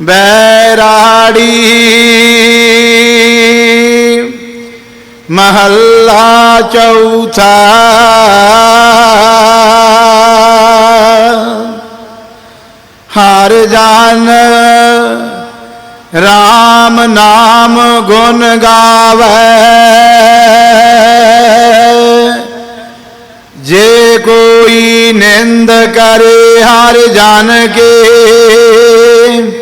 बैराड़ी। महल्ला चौथा। हर जान राम नाम गुण गाव। जे कोई निंद करे हर जान के।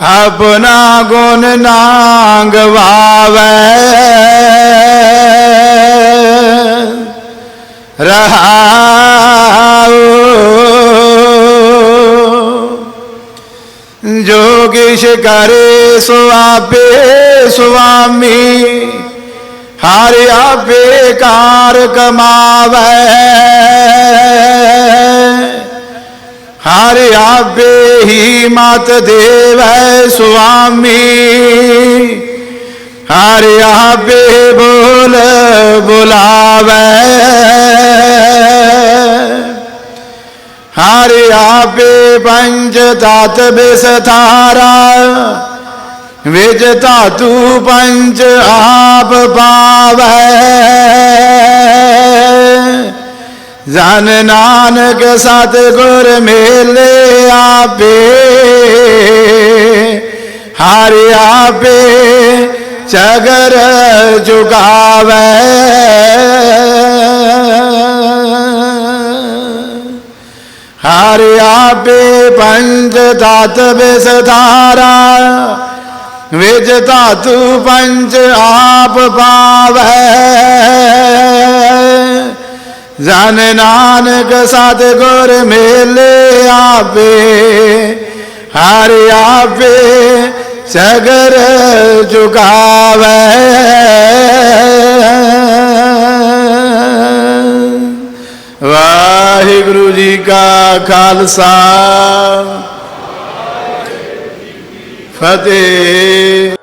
अपना गुण नांग वावे रहाओ। जोगिश करे सुआपे स्वामी हरिया बेकार कमावे। हरे आवे ही मात देव है स्वामी। हरे आवे बोल बुलावे। हरे आवे पंच तात बिस्तारा विज तातु पंच आप पावे। ਜਨ ਨਾਨਕ ਸਤ ਗੁਰ ਮੇਲੇ ਆਪੇ, ਹਰ ਆਪੇ ਚਗਰ ਜੁਗਾਵੇ। ਹਰ ਆਪੇ ਪੰਜ ਤਤ ਬਿਸਧਾਰਾ ਵਿਜ ਧਾਤੂ ਪੰਜ ਆਪ ਪਾਵੈ। जन नानक गोर मेले आपे हर आपे सगर जुगावे। वाहिगुरु जी का खालसा फतेह।